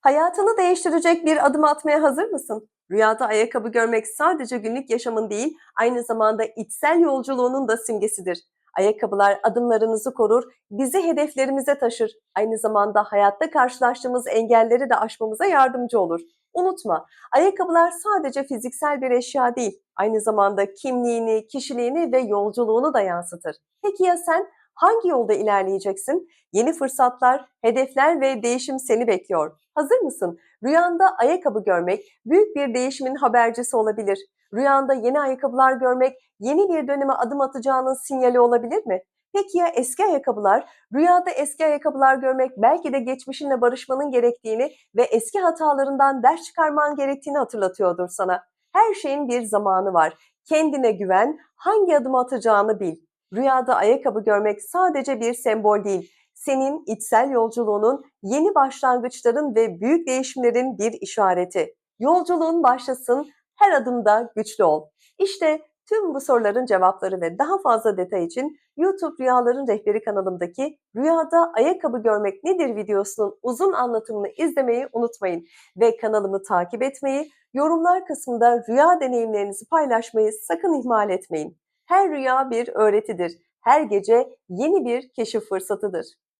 Hayatını değiştirecek bir adım atmaya hazır mısın? Rüyada ayakkabı görmek sadece günlük yaşamın değil, aynı zamanda içsel yolculuğunun da simgesidir. Ayakkabılar adımlarınızı korur, bizi hedeflerimize taşır. Aynı zamanda hayatta karşılaştığımız engelleri de aşmamıza yardımcı olur. Unutma, ayakkabılar sadece fiziksel bir eşya değil, aynı zamanda kimliğini, kişiliğini ve yolculuğunu da yansıtır. Peki ya sen hangi yolda ilerleyeceksin? Yeni fırsatlar, hedefler ve değişim seni bekliyor. Hazır mısın? Rüyanda ayakkabı görmek büyük bir değişimin habercisi olabilir. Rüyanda yeni ayakkabılar görmek yeni bir döneme adım atacağının sinyali olabilir mi? Peki ya eski ayakkabılar? Rüyada eski ayakkabılar görmek belki de geçmişinle barışmanın gerektiğini ve eski hatalarından ders çıkarman gerektiğini hatırlatıyordur sana. Her şeyin bir zamanı var. Kendine güven, hangi adımı atacağını bil. Rüyada ayakkabı görmek sadece bir sembol değil, senin içsel yolculuğunun, yeni başlangıçların ve büyük değişimlerin bir işareti. Yolculuğun başlasın, her adımda güçlü ol. İşte tüm bu soruların cevapları ve daha fazla detay için YouTube Rüyaların Rehberi kanalımdaki Rüyada Ayakkabı Görmek Nedir videosunun uzun anlatımını izlemeyi unutmayın. Ve kanalımı takip etmeyi, yorumlar kısmında rüya deneyimlerinizi paylaşmayı sakın ihmal etmeyin. Her rüya bir öğretidir. Her gece yeni bir keşif fırsatıdır.